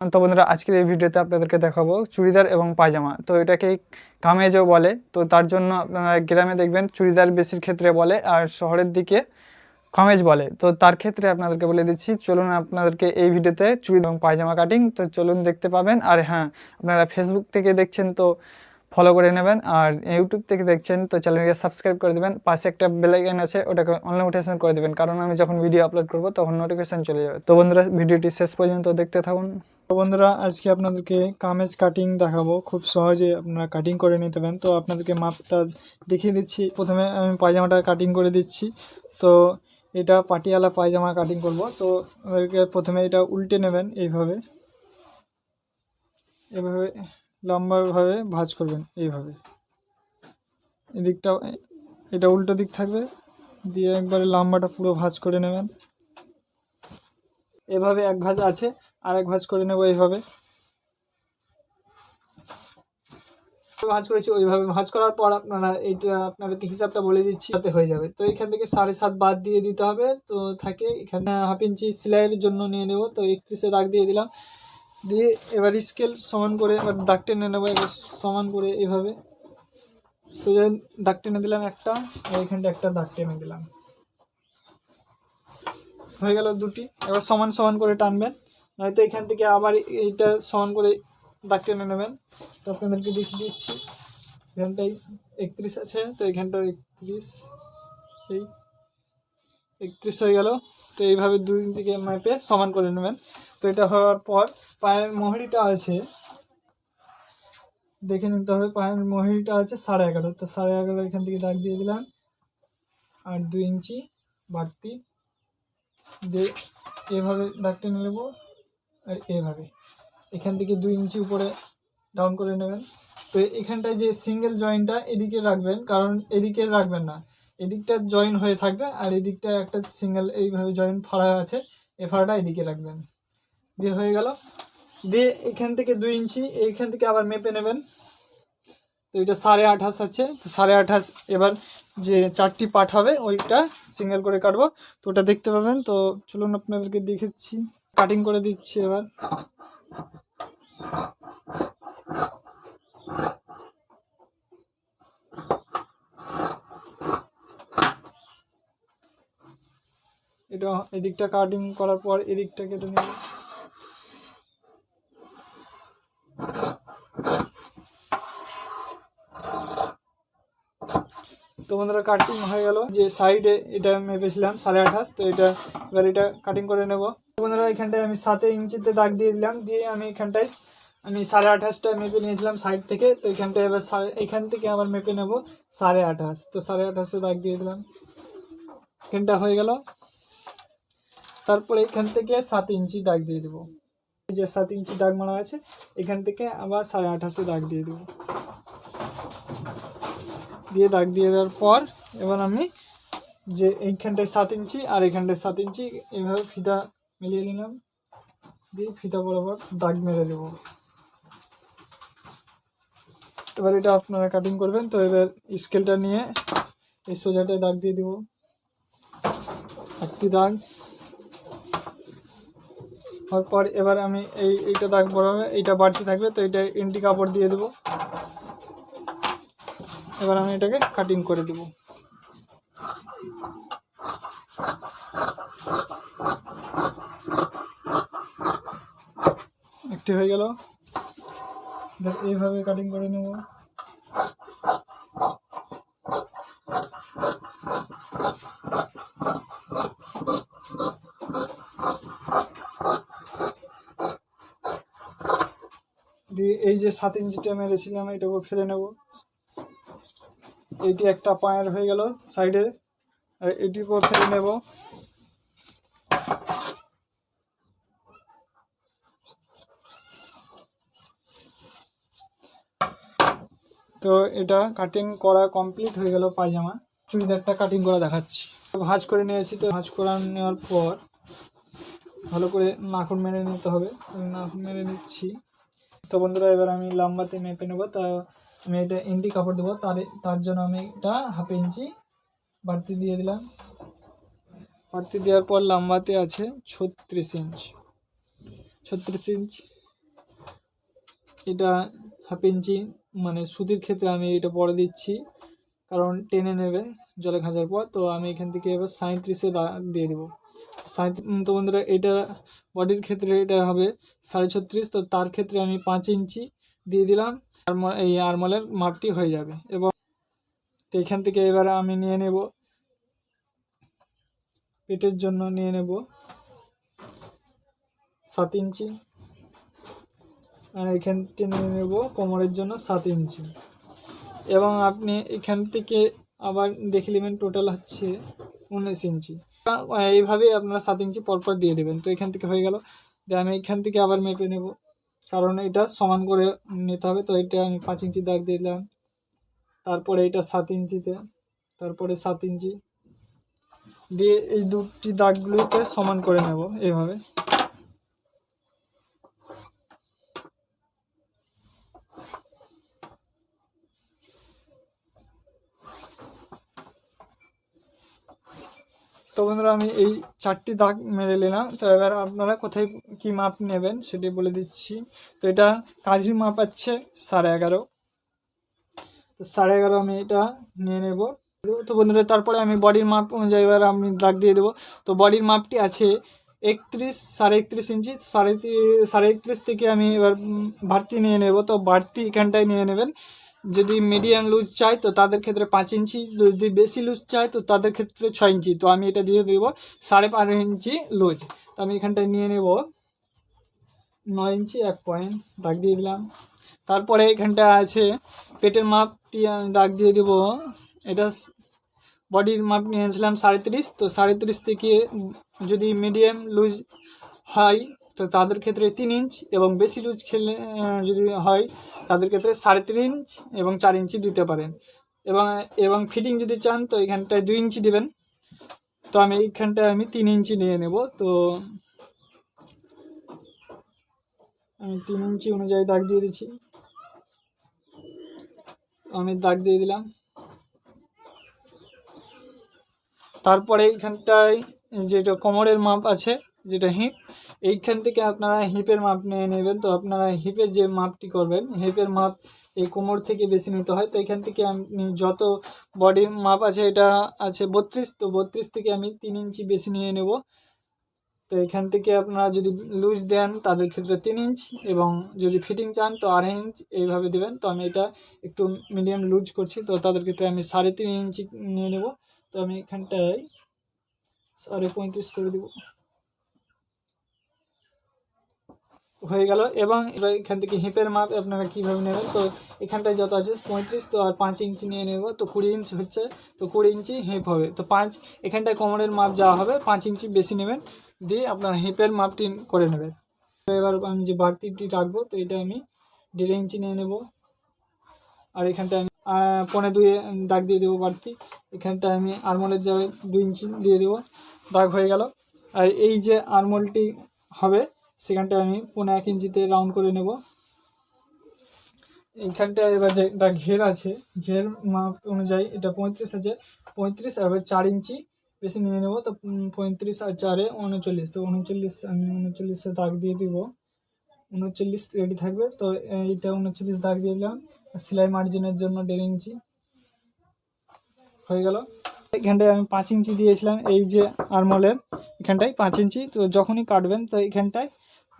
তো বন্ধুরা, আজকের এই ভিডিওতে আপনাদেরকে দেখাবো চুড়িদার এবং পায়জামা। তো এটাকে কামেজও বলে, তো তার জন্য আপনারা গ্রামে দেখবেন চুড়িদার বেশির ক্ষেত্রে বলে আর শহরের দিকে কামেজ বলে। তো তার ক্ষেত্রে আপনাদেরকে বলে দিচ্ছি, চলুন আপনাদেরকে এই ভিডিওতে চুড়ি এবং পায়জামা কাটিং তো চলুন দেখতে পাবেন। আর হ্যাঁ আপনারা ফেসবুক থেকে দেখছেন তো ফলো করে নেবেন, আর ইউটিউব থেকে দেখছেন তো চ্যানেলকে সাবস্ক্রাইব করে দেবেন। পাশে একটা বেলাইকন আছে, ওটাকে অন নোটিফিকেশন করে দেবেন, কারণ আমি যখন ভিডিও আপলোড করব তখন নোটিফিকেশন চলে যাবে। তো বন্ধুরা, ভিডিওটি শেষ পর্যন্ত দেখতে থাকুন। তো বন্ধুরা, আজকে আপনাদেরকে কামেজ কাটিং দেখাবো। খুব সহজে আপনারা কাটিং করে নিতে পারেন। তো আপনাদেরকে মাপটা দেখিয়ে দিচ্ছি। প্রথমে আমি পায়জামাটা কাটিং করে দিচ্ছি। তো এটা পাটিয়ালা পায়জামা কাটিং করব। তো আমাদেরকে প্রথমে এটা উল্টে নেবেন এইভাবে। এভাবে লম্বাভাবে ভাঁজ করবেন এইভাবে। এদিকটা এটা উল্টো দিক থাকবে। দিয়ে একবারে লম্বাটা পুরো ভাঁজ করে নেবেন। এভাবে এক ভাঁজ আছে, আর এক ভাঁজ করে নেব এইভাবে। ভাঁজ করেছি, ওইভাবে ভাঁজ করার পর আপনারা এইটা আপনাদেরকে হিসাবটা বলে দিচ্ছি, তাতে হয়ে যাবে। তো এখান থেকে সাড়ে সাত বাদ দিয়ে দিতে হবে, তো থাকে এখানে হাফ ইঞ্চি সেলাইয়ের জন্য নিয়ে নেব। তো একত্রিশে দাগ দিয়ে দিলাম, দিয়ে এবার স্কেল সমান করে এবার দাগ টেনে নেব, এবার সমান করে এভাবে। সোজা দাগ টেনে দিলাম একটা এখানটা একটা দাগ টেনে দিলাম। হয়ে গেল দুটি। এবার সমান সমান করে টানবেন। নয়তো এখান থেকে আবার এইটা সমান করে দাগ টেনে নেবেন। তো আপনাদেরকে দেখিয়ে দিচ্ছি। এখানটায় একত্রিশ আছে, তো এখানটাও একত্রিশ। এই একত্রিশ হয়ে গেল। তো এইভাবে দুই দিকে মাপে সমান করে নেবেন। তো এটা হওয়ার পর পায়ের মহড়িটা আছে। দেখে নিতে হবে, পায়ের মহড়িটা আছে সাড়ে এগারো। তো সাড়ে এগারো এখান থেকে দাগ দিয়ে দিলাম। আর দুই ইঞ্চি বাড়তি দিয়ে এভাবে দাগ টেনে নেব আর এভাবে। এখান থেকে দুই ইঞ্চি উপরে ডাউন করে নেবেন। তো এখানটায় যে সিঙ্গেল জয়েন্টটা এদিকে রাখবেন, কারণ এদিকে রাখবেন না। এদিকটা জয়েন হয়ে থাকবে আর এদিকটা একটা সিঙ্গেল এইভাবে জয়েন্ট ফাড়া আছে, এ ফাড়াটা এদিকে রাখবেন। দিয়ে হয়ে গেল। দিয়ে এখান থেকে দুই ইঞ্চি এইখান থেকে আবার মেপে নেবেন। তো এটা সাড়ে আঠাশ আছে। তো সাড়ে আঠাশ এবার যে চারটি পার্ট হবে, ওইটা সিঙ্গেল করে কাটবো। তো ওটা দেখতে পাবেন। তো চলুন আপনাদেরকে দেখেছি। কাটিং করে দিচ্ছি এবার। এটা এদিকটা কাটিং করার পর এদিকটা কেটে নেব। তো বন্ধুরা কাটিং হয়ে গেল। যে সাইডে এটা মেপেছিলাম, সাড়ে আঠাশ, তো এটা এবার এটা কাটিং করে নেব। বন্ধুরা, এখানটায় আমি সাতে ইঞ্চিতে দাগ দিয়ে দিলাম, দিয়ে আমি এখানটায় আমি সাড়ে আঠাশটা মেপে নিয়েছিলাম সাইড থেকে, তো এখানটায় এবার এখান থেকে আবার মেপে নেব সাড়ে আঠাশ। তো সাড়ে আঠাশে দাগ দিয়ে দিলাম। এখানটা হয়ে গেল। তারপরে এখান থেকে সাত ইঞ্চি দাগ দিয়ে দেবো। যে সাত ইঞ্চি দাগ মারা আছে, এখান থেকে আবার সাড়ে আঠাশে দাগ দিয়ে দেবো। দিয়ে দাগ দিয়ে দেওয়ার পর এবার আমি যে এইখানটায় সাত ইঞ্চি আর এখানটায় সাত ইঞ্চি এইভাবে ফিতা মিলিয়ে নিলাম। দিয়ে ফিতা বরাবর দাগ মেরে দেবো এবার এটা আপনারা কাটিং করবেন, তো এবার স্কেলটা নিয়ে এই সোজাটায় দাগ দিয়ে দেবো। একটি দাগ। হওয়ার পর এবার আমি এই, এইটা দাগ বরাবর, এইটা বাড়তি থাকবে, তো এটা এন্টি কাপড় দিয়ে দেবো। এবার আমি এটাকে কাটিং করে দেবো। একটি হয়ে গেল। এইভাবে কাটিং করে নেব। দিয়ে এই যে সাত ইঞ্চিটা মেরেছিলাম, এটাকে ফেলে নেব। এইটি একটা পায়ের হয়ে গেল সাইডে। এটির পর ফেলে নেব। তো এটা কাটিং করা কমপ্লিট হয়ে গেল পায়জামা। চুড়িদারটা কাটিং করা দেখাচ্ছি। ভাঁজ করে নিয়েছি তো, ভাঁজ করা নেওয়ার পর ভালো করে নাখুন মেরে নিতে হবে। নাখুন মেরে নিচ্ছি। তো বন্ধুরা, এবার আমি লম্বাতে মেপে নেব। তা আমি এটা ইন্ডি কাপড় দেবো, তার তার জন্য আমি এটা হাফ ইঞ্চি বাড়তি দিয়ে দিলাম। বাড়তি দেওয়ার পর লম্বাতে আছে ছত্রিশ ইঞ্চ। ছত্রিশ ইঞ্চ, এটা হাফ ইঞ্চি মানে সুতির ক্ষেত্রে আমি এটা পরে দিচ্ছি, কারণ টেনে নেবে জলে খাঁচার পর, তো আমি এখান থেকে এবার সাঁত্রিশে দিয়ে দেবো। তো বন্ধুরা, এটা বডির ক্ষেত্রে এটা হবে সাড়ে ছত্রিশ, তো তার ক্ষেত্রে আমি পাঁচ ইঞ্চি দিয়ে দিলাম এই আরমলের মাপটি হয়ে যাবে। এবং তো এখান থেকে এবারে আমি নিয়ে নেব, পেটের জন্য নিয়ে নেব সাত ইঞ্চি। আর এখান থেকে নিয়ে নেব কোমরের জন্য সাত ইঞ্চি। এবং আপনি এখান থেকে আবার দেখে নেবেন টোটাল হচ্ছে উনিশ ইঞ্চি। এইভাবেই আপনারা সাত ইঞ্চি পরপর দিয়ে দেবেন। তো এখান থেকে হয়ে গেল। আমি এখান থেকে আবার মেপে নেব। কারণ এটা সমান করে নিতে হবে। তো এটা আমি পাঁচ ইঞ্চি দাগ দিলাম। তারপরে এটা সাত ইঞ্চিতে, তারপরে সাত ইঞ্চি। দিয়ে এই দুটি দাগগুলোকে সমান করে নেব এইভাবে। তো বন্ধুরা, আমি এই চারটি দাগ মেরে নিলাম। তো এবার আপনারা কোথায় কি মাপ নেবেন সেটি বলে দিচ্ছি। তো এটা কাঁধির মাপ আছে সাড়ে এগারো। তো সাড়ে এগারো আমি এটা নিয়ে নেব। তো বন্ধুরা, তারপরে আমি বডির মাপ অনুযায়ী এবার আমি দাগ দিয়ে দেবো। তো বডির মাপটি আছে একত্রিশ, সাড়ে একত্রিশ ইঞ্চি। সাড়ে সাড়ে একত্রিশ থেকে আমি এবার বাড়তি নিয়ে নেব। তো বাড়তি এখানটায় নিয়ে নেবেন। যদি মিডিয়াম লুজ চাই, তো তাদের ক্ষেত্রে পাঁচ ইঞ্চি, যদি বেশি লুজ চাই, তো তাদের ক্ষেত্রে ছয় ইঞ্চি। তো আমি এটা দিয়ে দেবো, সাড়ে পাঁচ ইঞ্চি লুজ তো আমি এখানটায় নিয়ে নেব, নয় ইঞ্চি, এক পয়েন্ট দাগ দিয়ে দিলাম। তারপরে এখানটা আছে, পেটের মাপটি আমি দাগ দিয়ে দেবো। এটা বডির মাপ নিয়েছিলাম সাড়ে তিরিশ। তো সাড়ে তিরিশ থেকে যদি মিডিয়াম লুজ হয় তো তাদের ক্ষেত্রে তিন ইঞ্চ এবং বেশি লুজ খেলে যদি হয়, তাদের ক্ষেত্রে সাড়ে তিন ইঞ্চ এবং চার ইঞ্চি দিতে পারেন। এবং এবং ফিটিং যদি চান, তো এখানটায় দুই ইঞ্চি দিবেন। তো আমি এইখানটায় আমি তিন ইঞ্চি নিয়ে নেব। তো আমি তিন ইঞ্চি অনুযায়ী দাগ দিয়ে দিচ্ছি। আমি দাগ দিয়ে দিলাম। তারপরে এইখানটায় যেটা কোমরের মাপ আছে, যেটা হিপ এইখান থেকে আপনারা হিপের মাপ নিয়ে নেবেন। তো আপনারা হিপের যে মাপটি করবেন, হিপের মাপ এই কোমর থেকে বেশি নিতে হয়। তো এখান থেকে আপনি যত বডির মাপ আছে, এটা আছে বত্রিশ। তো বত্রিশ থেকে আমি তিন ইঞ্চি বেশি নিয়ে নেব। তো এখান থেকে আপনারা যদি লুজ দেন, তাদের ক্ষেত্রে তিন ইঞ্চ এবং যদি ফিটিং চান, তো আড়াই ইঞ্চ এইভাবে দেবেন। তো আমি এটা একটু মিডিয়াম লুজ করছি, তো তাদের ক্ষেত্রে আমি সাড়ে তিন ইঞ্চি নিয়ে নেব। তো আমি এখানটায় সাড়ে পঁয়ত্রিশ করে দেব। হয়ে গেল। এবং এখান থেকে হিপের মাপ আপনারা কীভাবে নেবেন? তো এখানটায় যত আছে পঁয়ত্রিশ, তো আর পাঁচ ইঞ্চি নিয়ে নেব। তো কুড়ি ইঞ্চ হচ্ছে, তো কুড়ি ইঞ্চি হিপ হবে। তো পাঁচ, এখানটায় কোমরের মাপ যাওয়া হবে, পাঁচ ইঞ্চি বেশি নেবেন। দিয়ে আপনার হিপের মাপটি করে নেবেন। এবার আমি যে বাড়তিটি রাখব, তো এটা আমি দেড় ইঞ্চি নিয়ে নেব। আর এখানটায় আমি পনে দুই দাগ দিয়ে দেবো বাড়তি। এখানটায় আমি আরমোলের জায়গায় দুই ইঞ্চি দিয়ে দেবো। দাগ হয়ে গেল। আর এই যে আরমোলটি হবে সেখানটায় আমি পনেরো এক ইঞ্চিতে রাউন্ড করে নেব। এইখানটা এবার যেটা ঘের আছে, ঘের মাপ অনুযায়ী এটা পঁয়ত্রিশ আছে। পঁয়ত্রিশ আর এবার চার ইঞ্চি বেশি নিয়ে নেব, তো পঁয়ত্রিশ আর চারে উনচল্লিশ। তো উনচল্লিশ আমি উনচল্লিশে দাগ দিয়ে দিব। উনচল্লিশ রেডি থাকবে, তো এইটা উনচল্লিশ দাগ দিয়ে দিলাম। সেলাই মার্জিনের জন্য দেড় ইঞ্চি। হয়ে গেল। এখানটায় আমি পাঁচ ইঞ্চি দিয়েছিলাম, এই যে আরমলের এখানটায় পাঁচ ইঞ্চি, তো যখনই কাটবেন, তো এখানটায়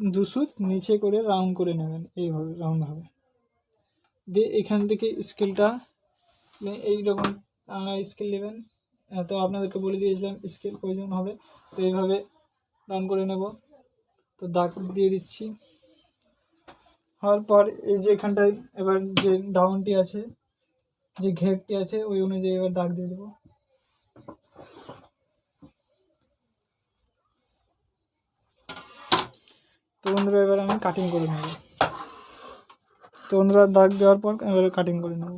দু সুত নিচে করে রাউন্ড করে নেবেন এইভাবে রাউন্ডভাবে দিয়ে এখান থেকে স্কেলটা এইরকম আপনারা স্কেল নেবেন। আহ, তো আপনাদেরকে বলে দিয়েছিলাম স্কেল প্রয়োজন হবে তো এইভাবে রাউন্ড করে নেব। তো দাগ দিয়ে দিচ্ছি। হওয়ার পর এই যে এখানটায় এবার যে ডাউনটি আছে যে ঘেরটি আছে ওই অনুযায়ী এবার দাগ দিয়ে দেবো। বন্ধুরা, এবার আমি কাটিং করে নেব। তো বন্ধুরা দাগ দেওয়ার পর এবার কাটিং করে নেব।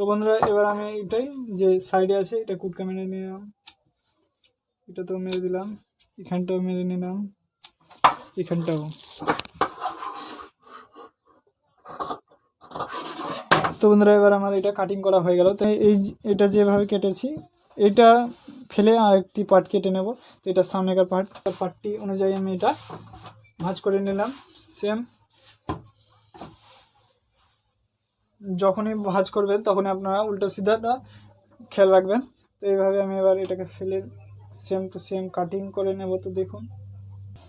তো বন্ধুরা, এবার আমি এটাই যে সাইডে আছে, এটা কুটকা মেরে নিলাম। এটা তো মেরে দিলাম, এখানটাও মেরে নিলাম, এখানটাও। তো বন্ধুরা, এবার আমার এটা কাটিং করা হয়ে গেল। তো এই এটা যেভাবে কেটেছি, এটা ফেলে আর একটি পার্ট কেটে নেব। তো এটা সামনেকার পার্ট পার্টটি অনুযায়ী আমি এটা ভাঁজ করে নিলাম। সেম যখনই ভাঁজ করবেন, তখনই আপনারা উল্টো সিধাটা খেয়াল রাখবেন। তো এইভাবে আমি এবার এটাকে ফেলে সেম টু সেম কাটিং করে নেব তো দেখুন।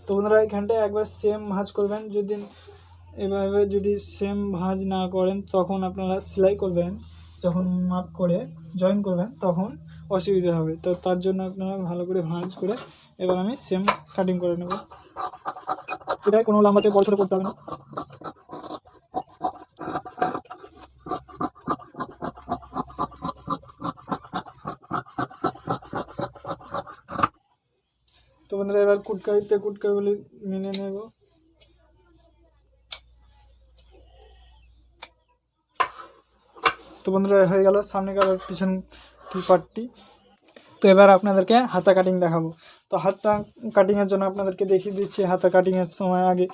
তো বন্ধুরা, এখানটায় একবার সেম ভাঁজ করবেন। যদি এভাবে যদি সেম ভাঁজ না করেন, তখন আপনারা সেলাই করবেন। যখন মাপ করে জয়েন করবেন, তখন অসুবিধা হবে। তো তার জন্য আপনারা ভালো করে ভাঁজ করে এবার আমি সেম কাটিং করে নেব। এটাই কোনো লম্বাতে বড় ছোটো করতে হবে না। বন্ধুরা, এবার কুটকাইতে কুটকাগুলি মেনে নেব। তো বন্ধুরা হয়ে গেল সামনেকার আর পিছন কি পার্টটি তো এবার আপনাদেরকে হাতা কাটিং দেখাবো। তো হাতা কাটিংয়ের জন্য আপনাদেরকে দেখিয়ে দিচ্ছি, হাতা কাটিংয়ের সময় আগে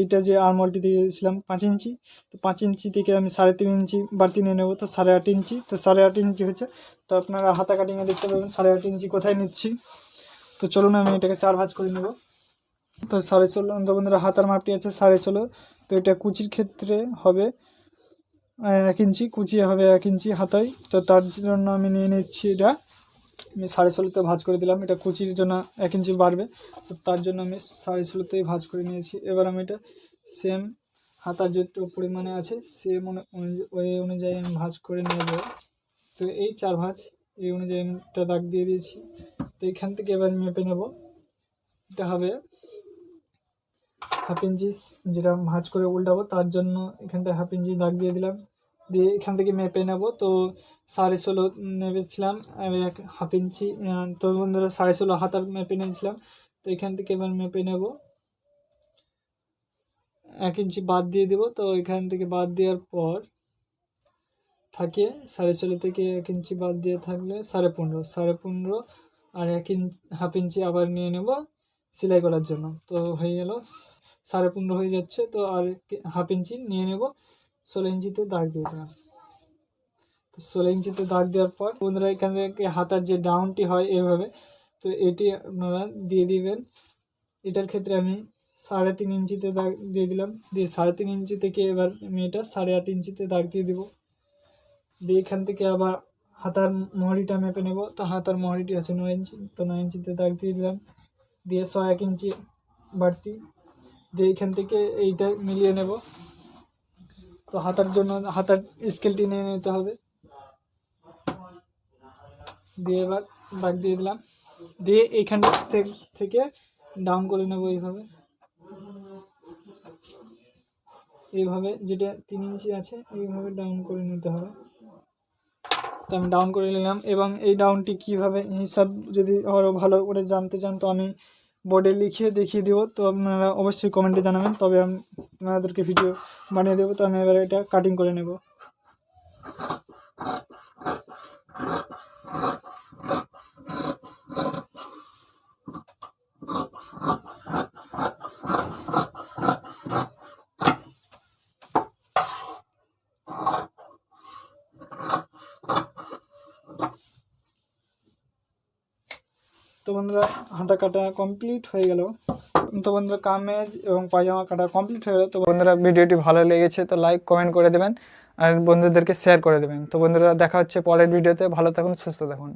এইটা যে আরমলটি দিয়েছিলাম পাঁচ ইঞ্চি, তো পাঁচ ইঞ্চি থেকে আমি সাড়ে তিন ইঞ্চি বাড়তি নিয়ে নেব, তো সাড়ে আট ইঞ্চি। তো সাড়ে আট ইঞ্চি হচ্ছে, তো আপনারা হাতা কাটিংয়ে দেখতে পাবেন, সাড়ে আট ইঞ্চি কোথায় নিচ্ছি? তো চলুন আমি এটাকে চার ভাঁজ করে নেব। তো সাড়ে ষোলো তো বন্ধুরা হাতার মাপটি আছে সাড়ে ষোলো। তো এটা কুচির ক্ষেত্রে হবে এক ইঞ্চি, কুচি হবে এক ইঞ্চি হাতায়। তো তার জন্য আমি নিয়ে নিচ্ছি এটা। আমি সাড়ে ষোলোতে ভাঁজ করে দিলাম, এটা কুচির জন্য এক ইঞ্চি বাড়বে। তো তার জন্য আমি সাড়ে ষোলোতেই ভাঁজ করে নিয়েছি। এবার আমি এটা সেম হাতার যেটুকু পরিমাণে আছে সেম ওই অনুযায়ী আমি ভাঁজ করে নেব। তো এই চার ভাঁজ, এই অনুযায়ী আমি একটা দাগ দিয়ে দিয়েছি। তো এখান থেকে এবার মেপে নেব। এটা হবে হাফ ইঞ্চি যেটা ভাঁজ করে উল্টাবো, তার জন্য এখানটা হাফ ইঞ্চি দাগ দিয়ে দিলাম। দিয়ে এখান থেকে মেপে নেব। তো সাড়ে ষোলো নেবেছিলাম, আমি এক হাফ ইঞ্চি তো বন্ধুরা সাড়ে ষোলো হাতার মেপে নিয়েছিলাম। তো এখান থেকে এবার মেপে নেব। এক ইঞ্চি বাদ দিয়ে দেবো। তো এখান থেকে বাদ দেওয়ার পর থাকে সাড়ে ষোলো থেকে এক ইঞ্চি বাদ দিয়ে থাকলে সাড়ে পনেরো সাড়ে পনেরো আর এক ইঞ্চ হাফ ইঞ্চি আবার নিয়ে নেব সেলাই করার জন্য। তো হয়ে গেল, সাড়ে পনেরো হয়ে যাচ্ছে। তো আর হাফ ইঞ্চি নিয়ে নেব। ষোলো ইঞ্চিতে দাগ দিয়ে দিলাম। তো ষোলো ইঞ্চিতে দাগ দেওয়ার পর বন্ধুরা, এখান থেকে হাতার যে ডাউনটি হয় এভাবে, তো এটি আপনারা দিয়ে দিবেন। এটার ক্ষেত্রে আমি সাড়ে তিন ইঞ্চিতে দাগ দিয়ে দিলাম। দিয়ে সাড়ে তিন ইঞ্চি থেকে এবার আমি এটা সাড়ে আট ইঞ্চিতে দাগ দিয়ে দিব। দিয়ে এখান থেকে আবার হাতার মহরিটা মেপে নেব। তো হাতার মহরিটি আছে নয় ইঞ্চি। তো নয় ইঞ্চিতে দাগ দিয়ে দিলাম। দিয়ে ছ এক ইঞ্চি বাড়তি। দিয়ে এখান থেকে এইটা মিলিয়ে নেব। তো হাতার জন্য হাতার স্কেলটি নিয়ে নিতে হবে। দিয়ে এবার দাগ দিয়ে দিলাম। দিয়ে এইখান থেকে ডাউন করে নেব এইভাবে। এইভাবে যেটা তিন ইঞ্চি আছে, এইভাবে ডাউন করে নিতে হবে। তো আমি ডাউন করে নিলাম এবং এই ডাউনটি কীভাবে হিসাব যদি আরও ভালো করে জানতে চান তো আমি বোর্ডে লিখে দেখিয়ে দেবো। তো আপনারা অবশ্যই কমেন্টে জানাবেন, তবে আমি আপনাদেরকে ভিডিও বানিয়ে দেবো। তো আমি এবার এটা কাটিং করে নেব। বন্ধুরা হাতা কাটা কমপ্লিট হয়ে গেল। তো বন্ধুরা, কামেজ এবং পায়জামা কাটা কমপ্লিট হয়ে গেল। তো বন্ধুরা, ভিডিওটি ভালো লেগেছে তো লাইক কমেন্ট করে দেবেন আর বন্ধুদেরকে শেয়ার করে দেবেন। তো বন্ধুরা, দেখা হচ্ছে পরের ভিডিওতে। ভালো থাকুন, সুস্থ থাকুন।